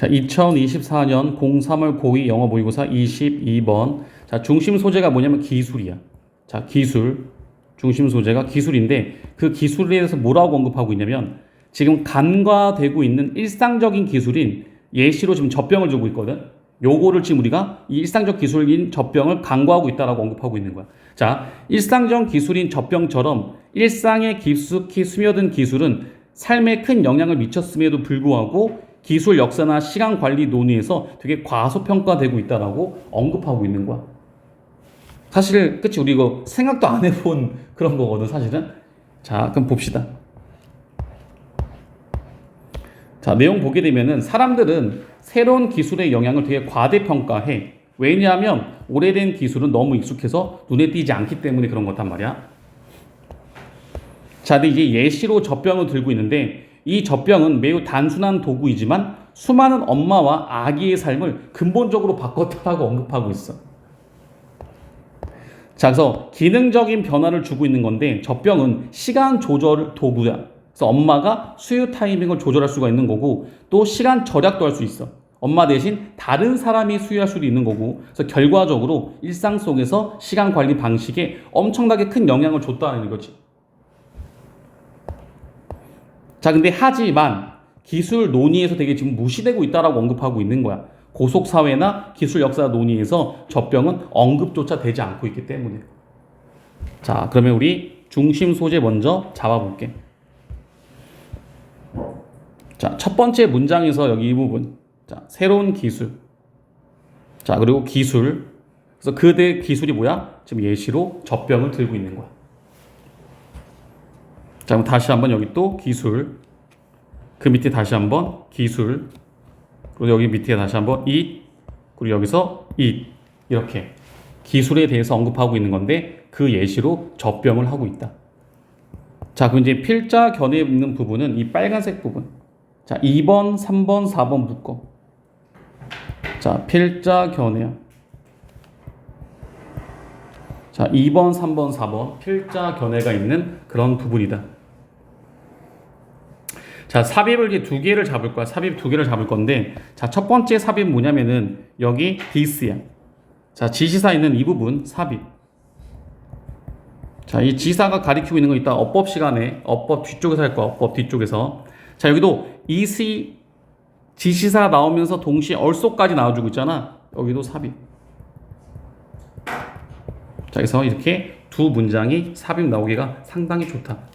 자, 2024년 03월 고2 영어 모의고사 22번. 자, 중심 소재가 뭐냐면 기술이야. 자, 기술. 중심 소재가 기술인데 그 기술에 대해서 뭐라고 언급하고 있냐면 지금 간과되고 있는 일상적인 기술인 예시로 지금 젖병을 주고 있거든. 요거를 지금 우리가 이 일상적 기술인 젖병을 간과하고 있다라고 언급하고 있는 거야. 자, 일상적 기술인 젖병처럼 일상에 깊숙이 스며든 기술은 삶에 큰 영향을 미쳤음에도 불구하고 기술 역사나 시간 관리 논의에서 되게 과소평가되고 있다라고 언급하고 있는 거야. 사실 그치 우리 이거 생각도 안 해본 그런 거거든 사실은. 자, 그럼 봅시다. 자, 내용 보게 되면은 사람들은 새로운 기술의 영향을 되게 과대평가해. 왜냐하면 오래된 기술은 너무 익숙해서 눈에 띄지 않기 때문에 그런 거단 말이야. 자, 근데 이제 예시로 젖병을 들고 있는데 이 젖병은 매우 단순한 도구이지만 수많은 엄마와 아기의 삶을 근본적으로 바꿨다고 언급하고 있어. 자, 그래서 기능적인 변화를 주고 있는 건데 젖병은 시간 조절 도구야. 그래서 엄마가 수유 타이밍을 조절할 수가 있는 거고 또 시간 절약도 할 수 있어. 엄마 대신 다른 사람이 수유할 수도 있는 거고 그래서 결과적으로 일상 속에서 시간 관리 방식에 엄청나게 큰 영향을 줬다는 거지. 자, 근데 하지만 기술 논의에서 되게 지금 무시되고 있다라고 언급하고 있는 거야. 고속 사회나 기술 역사 논의에서 젖병은 언급조차 되지 않고 있기 때문에. 자, 그러면 우리 중심 소재 먼저 잡아볼게. 자, 첫 번째 문장에서 여기 이 부분. 자, 새로운 기술. 자, 그리고 기술. 그래서 그대 기술이 뭐야? 지금 예시로 젖병을 들고 있는 거야. 자, 그럼 다시 한번 여기 또 기술. 그 밑에 다시 한번 기술. 그리고 여기 밑에 다시 한번 it. 그리고 여기서 it. 이렇게 기술에 대해서 언급하고 있는 건데 그 예시로 젖병을 하고 있다. 자, 그럼 이제 필자 견해에 있는 부분은 이 빨간색 부분. 자, 2번, 3번, 4번 묶어. 자, 필자 견해야. 자, 2번, 3번, 4번 필자 견해가 있는 그런 부분이다. 자, 삽입을 이제 두 개를 잡을 거야. 삽입 두 개를 잡을 건데, 자, 첫 번째 삽입 뭐냐면은 여기 this야. 자, 지시사 있는 이 부분 삽입. 자, 이 지사가 가리키고 있는 거 이따 어법 시간에 어법 뒤쪽에서 할 거야. 어법 뒤쪽에서. 자, 여기도 이시 지시사 나오면서 동시에 얼소까지 나와주고 있잖아. 여기도 삽입. 자, 그래서 이렇게 두 문장이 삽입 나오기가 상당히 좋다.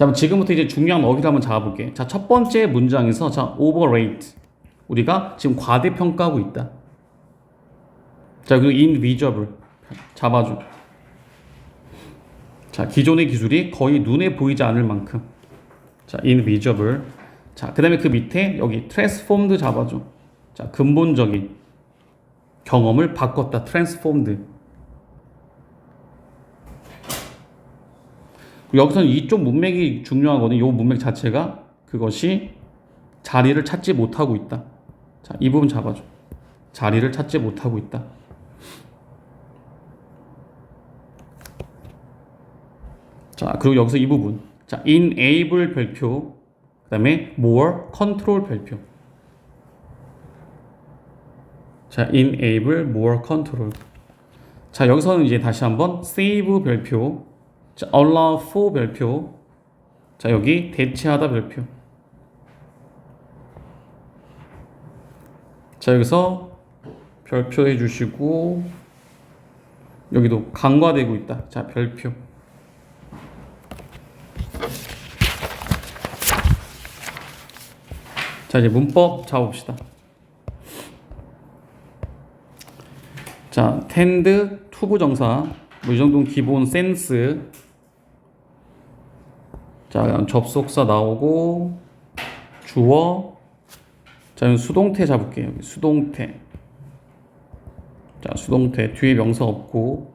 자, 지금부터 이제 중요한 어휘를 한번 잡아볼게. 자, 첫 번째 문장에서 자, overrate. 우리가 지금 과대평가하고 있다. 자, 그리고 invisible. 잡아줘. 자, 기존의 기술이 거의 눈에 보이지 않을 만큼. 자, invisible. 자, 그 다음에 그 밑에 여기 transformed 잡아줘. 자, 근본적인 경험을 바꿨다. transformed. 여기서는 이쪽 문맥이 중요하거든요. 이 문맥 자체가 그것이 자리를 찾지 못하고 있다. 자, 이 부분 잡아줘. 자리를 찾지 못하고 있다. 자, 그리고 여기서 이 부분. 자, enable 별표. 그 다음에 more control 별표. 자, enable more control. 자, 여기서는 이제 다시 한번 save 별표. 자, allow for 별표. 자, 여기 대체하다 별표. 자, 여기서 별표 해주시고, 여기도 간과되고 있다. 자, 별표. 자, 이제 문법 잡아봅시다. 자, 텐드 투부정사. 뭐 이 정도는 기본 센스. 자, 접속사 나오고 주어. 자, 여기 수동태 잡을게요. 여기 수동태. 자, 수동태 뒤에 명사 없고.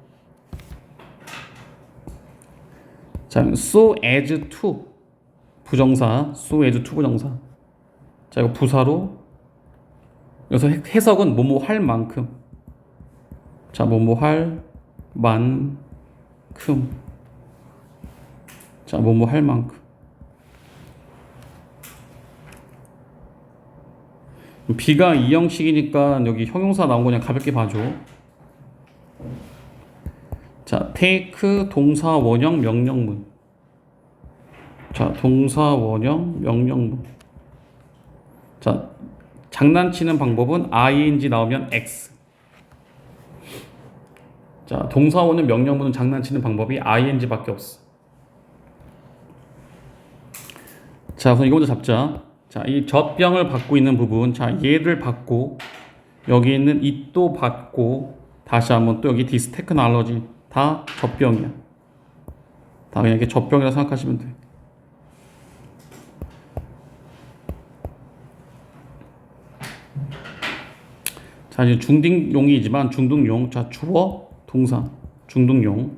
자, so as to 부정사, so as to 부정사. 자, 이거 부사로 여기서 해- 해석은 뭐뭐 할 만큼. 자, 뭐뭐 할 만큼. 자, 뭐뭐 할 만큼. B가 이 형식이니까 여기 형용사 나온 거 그냥 가볍게 봐줘. 자, take 동사 원형 명령문. 자, 동사 원형 명령문. 자, 장난치는 방법은 ing 나오면 x. 자, 동사 원형 명령문은 장난치는 방법이 ing밖에 없어. 자, 우선 이거 먼저 잡자. 자, 이 젖병을 받고 있는 부분, 자, 얘를 받고 여기 있는 it도 받고 다시 한번 또 여기 technology 다 젖병이야. 다 그냥 이렇게 젖병이라 생각하시면 돼. 자, 이제 중딩용이지만 중등용. 자, 주어, 동사, 중등용.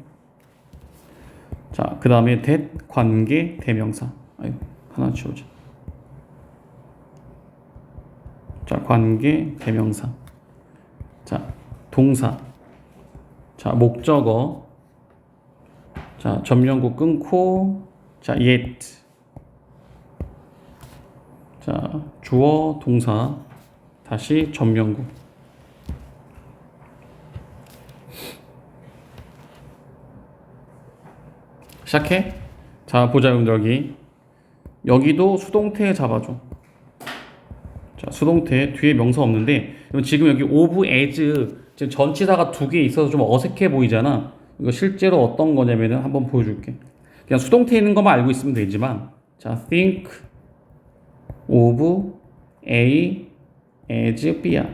자, 그 다음에 that, 관계, 대명사. 아유, 하나 지워져. 자, 관계, 대명사. 자, 동사. 자, 목적어. 자, 전면구 끊고. 자, yet. 자, 주어, 동사. 다시 전면구. 시작해. 자, 보자, 여러분들 여기. 여기도 수동태 잡아줘. 자, 수동태 뒤에 명사 없는데 지금 여기 오브 에즈 지금 전치사가 두 개 있어서 좀 어색해 보이잖아. 이거 실제로 어떤 거냐면은 한번 보여줄게. 그냥 수동태 있는 것만 알고 있으면 되지만 자, think of A as B야.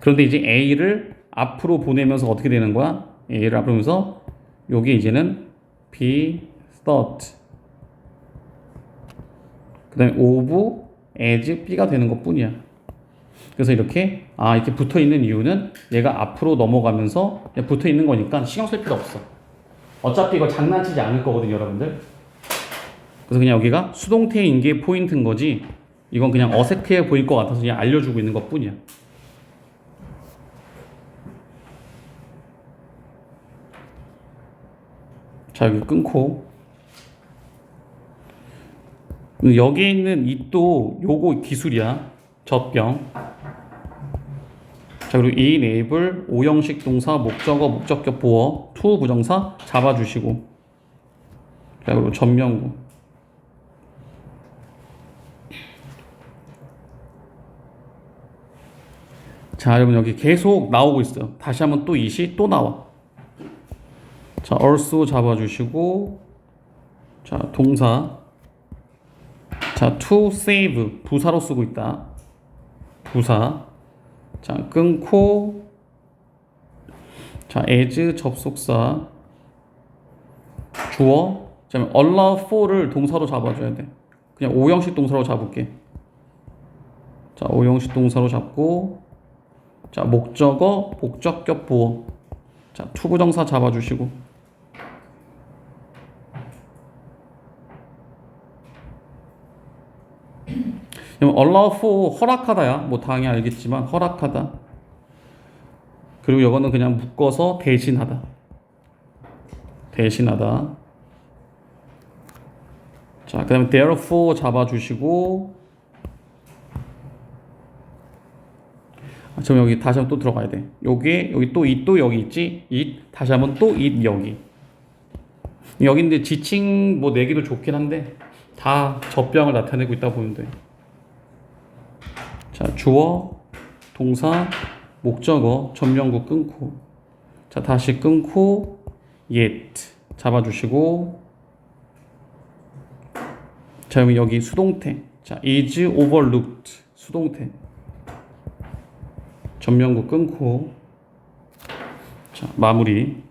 그런데 이제 A를 앞으로 보내면서 어떻게 되는 거야? A를 앞으로 보면서 여기 이제는 be thought 그 다음에 of as B가 되는 것 뿐이야. 그래서 이렇게 아 이렇게 붙어 있는 이유는 얘가 앞으로 넘어가면서 그냥 붙어 있는 거니까 신경 쓸 필요 없어. 어차피 이거 장난치지 않을 거거든요, 여러분들. 그래서 그냥 여기가 수동태인 게 포인트인 거지. 이건 그냥 어색해 보일 것 같아서 그냥 알려주고 있는 것 뿐이야. 자 여기 끊고 여기 있는 이 또 요거 기술이야. 젖병. 자 그리고 이 enable 오형식 동사 목적어 목적격 보어 to 부정사 잡아주시고. 자 그리고 전명구. 자 여러분 여기 계속 나오고 있어요. 다시 한번 또 이시 또 나와. 자, also 잡아주시고, 자, 동사. 자, to save. 부사로 쓰고 있다. 부사. 자, 끊고, 자, as 접속사. 주어. 자, allow for를 동사로 잡아줘야 돼. 그냥 오형식 동사로 잡을게. 자, 오형식 동사로 잡고, 자, 목적어, 목적격 보어. 자, 투부정사 잡아주시고. Allow 허락하다야. 뭐 당연히 알겠지만 허락하다. 그리고 이거는 그냥 묶어서 대신하다. 대신하다. 자, 그다음에 therefore 잡아 주시고. 아, 지금 여기 다시 한번 또 들어가야 돼. 요게 여기 또 이 또 여기 있지? 이 다시 한번 또 이 여기. 여기인데 지칭 뭐 내기도 좋긴 한데 다 젖병을 나타내고 있다 돼. 자, 주어, 동사, 목적어, 전명구 끊고. 자, 다시 끊고, yet. 잡아주시고. 자, 그럼 여기 수동태. 자, is overlooked. 수동태. 전명구 끊고. 자, 마무리.